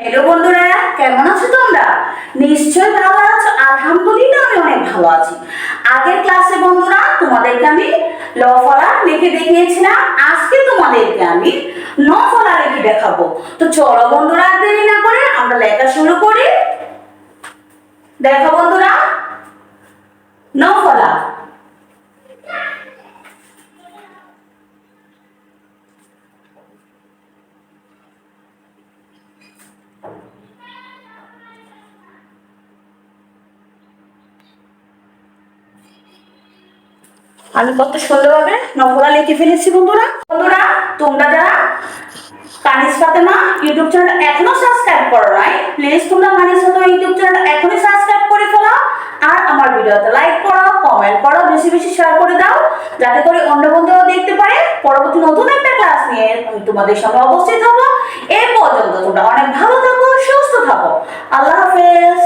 Hello বন্ধুরা, কেমন আছো তোমরা? নিশ্চয় ভালো আছো। আলহামদুলিল্লাহ আমি অনেক ভালো আছি। আগের ক্লাসে বন্ধুরা, তোমাদেরকে আমি ল ফলা লিখে দেখিয়েছিলাম। আজকে তোমাদেরকে আমি ন ফলা লিখে দেখাবো। তো চলো বন্ধুরা দেরি না করে আমরা লেখা শুরু করি। দেখো বন্ধুরা আমি কত সুন্দরভাবে নকরা লিখে ফেলেছি বন্ধুরা। বন্ধুরা, তোমরা যারা কানিস ফাতেমা ইউটিউব চ্যানেল এখনও সাবস্ক্রাইব করো নাই প্লিজ তোমরা কানিস ফাতেমা ইউটিউব চ্যানেল এখনই সাবস্ক্রাইব করে ফেলাও আর আমার ভিডিওতে লাইক করো কমেন্ট করো, বেশি বেশি শেয়ার করে দাও, যাতে করে অন্য বন্ধুরাও দেখতে পারে। পরবর্তী নতুন একটা ক্লাস নিয়ে আমি তোমাদের সঙ্গে অবস্থিত থাকব এই পর্যন্ত তোমরা অনেক ভালো থাকো, সুস্থ থাকো। আল্লাহ হাফেজ।